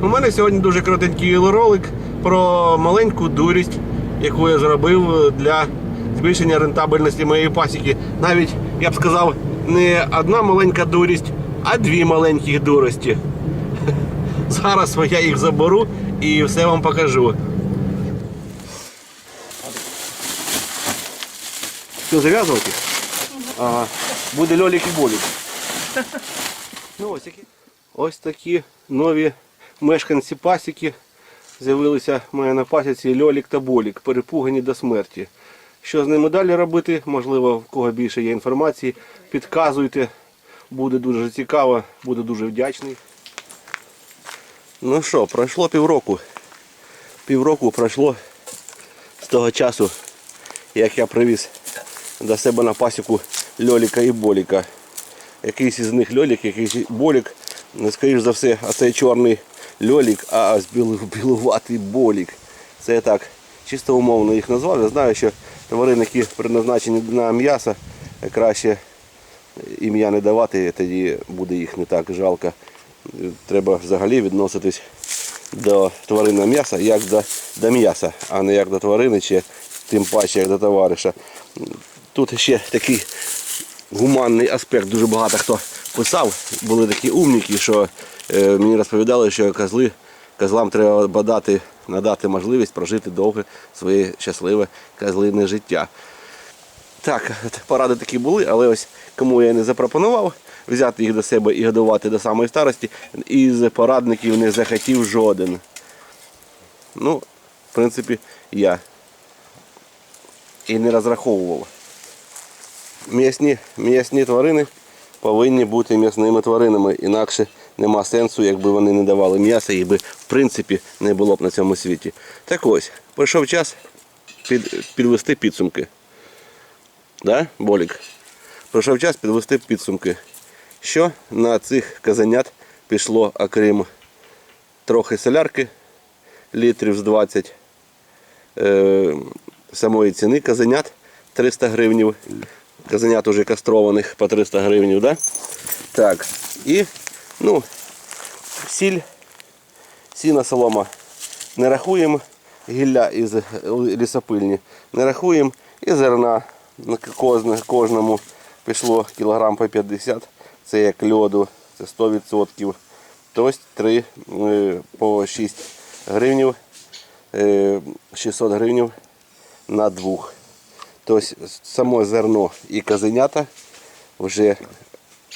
У мене сьогодні дуже коротенький ролик про маленьку дурість, яку я зробив для збільшення рентабельності моєї пасіки. Навіть я б сказав, не одна маленька дурість, а дві маленькі дурості. Зараз я їх заберу і все вам покажу. Що, зав'язувати? Ага. Буде льолік і болік. Ну, ось які. Ось такі нові мешканці пасіки. З'явилися в мене на пасіці льолік та болік, перепугані до смерті. Що з ними далі робити? Можливо, в кого більше є інформації, підказуйте. Буде дуже цікаво, буду дуже вдячний. Ну що, пройшло півроку. Півроку пройшло з того часу, як я привіз до себе на пасіку льоліка і боліка. Якийсь із них льолік, якийсь болік. Ну, Скоріш за все, а це чорний льолік, а білуватий болік. Це я так чисто умовно їх назвав. Я знаю, що тварини, які предназначені на м'ясо, краще ім'я не давати, тоді буде їх не так жалко. Треба взагалі відноситись до тваринного м'яса як до, до м'яса, а не як до тварини, чи тим паче як до товариша. Тут ще такий гуманний аспект. Дуже багато хто писав. Були такі умніки, що мені розповідали, що козли, козлам треба бадати, надати можливість прожити довге своє щасливе козлине життя. Так, поради такі були, але ось кому я не запропонував взяти їх до себе і годувати до самої старості, із порадників не захотів жоден. Ну, в принципі, я і не розраховував. М'ясні тварини повинні бути м'ясними тваринами, інакше нема сенсу, якби вони не давали м'яса, їх би в принципі не було б на цьому світі. Так ось, прийшов час під, підвести підсумки. Да, Болік? Прийшов час підвести підсумки. Що на цих казанят пішло, окрім трохи солярки, літрів з 20, е, самої ціни казанят 300 гривнів. Казанят уже кастрованих по 300 гривнів, да? Так. І, ну, сіль, сіна солома. Не рахуємо, гілля із лісопильні. Не рахуємо і зерна. На кожне- кожному пішло кілограм по 50, це як льоду, це 100%. Тобто 3 е, по 6 гривнів, е, 600 гривнів на двох. Тобто само зерно і казенята вже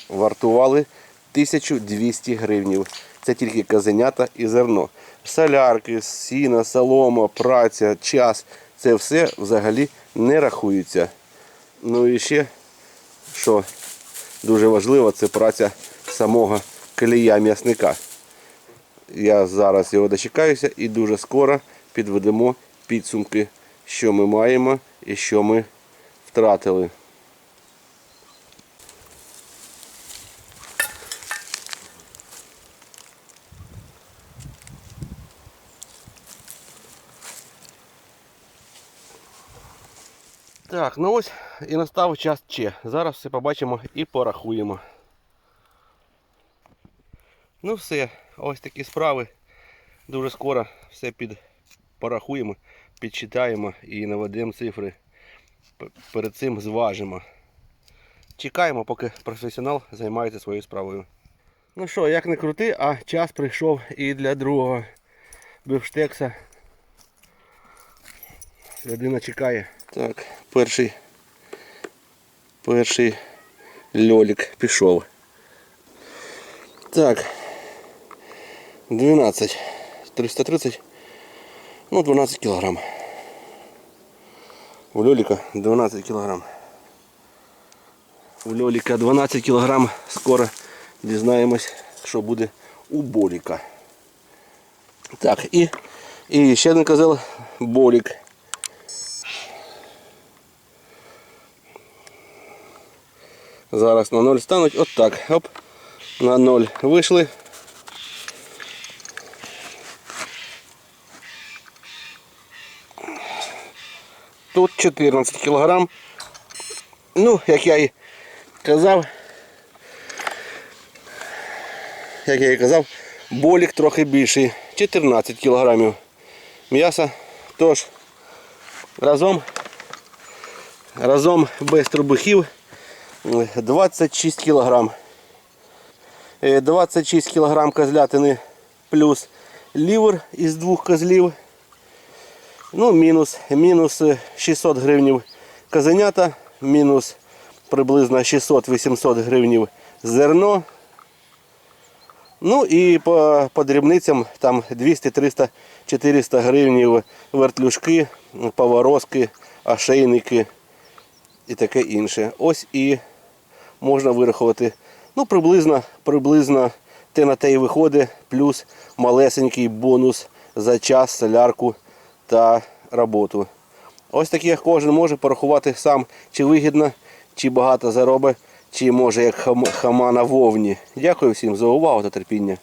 вартували 1200 гривнів. Це тільки казенята і зерно. Солярки, сіна, солома, праця, час це все взагалі не рахується. Ну і ще, що дуже важливо, це праця самого колія м'ясника. Я зараз його дочекаюся і дуже скоро підведемо підсумки, що ми маємо і що ми втратили. Так, ну ось і настав час Че. Зараз все побачимо і порахуємо. Ну все, ось такі справи. Дуже скоро все під порахуємо, підчитаємо і наведемо цифри. Перед цим зважимо. Чекаємо, поки професіонал займається своєю справою. Ну що, як не крути, а час прийшов і для другого бифштекса. Людина чекає. Так, перший, перший льолік пішов. Так. 12. 330. Ну, 12 кілограм. У льоліка 12 кілограм. У льоліка 12 кілограм. Скоро дізнаємось, що буде у боліка. Так, і, і ще один козел болік. Зараз на 0 стануть. От так. Оп. На 0 вийшли. Тут 14 кілограм. Ну, як я і казав, як я і казав, Болік трохи більший, 14 кг м'яса. Тож разом, разом без трубухів 26 кг. 26 кг козлятини плюс лівер із двох козлів. Ну, мінус, мінус е, 600 гривнів козенята, мінус приблизно 600-800 гривнів зерно. Ну і по, по дрібницям там 200, 300, 400 гривнів вертлюжки, поворозки, ошейники і таке інше. Ось і можна вирахувати. Ну, приблизно, приблизно те на те і виходить, плюс малесенький бонус за час, солярку та роботу. Ось таке кожен може порахувати сам, чи вигідно, чи багато заробить, чи може як хам- хама на вовні. Дякую всім за увагу та терпіння.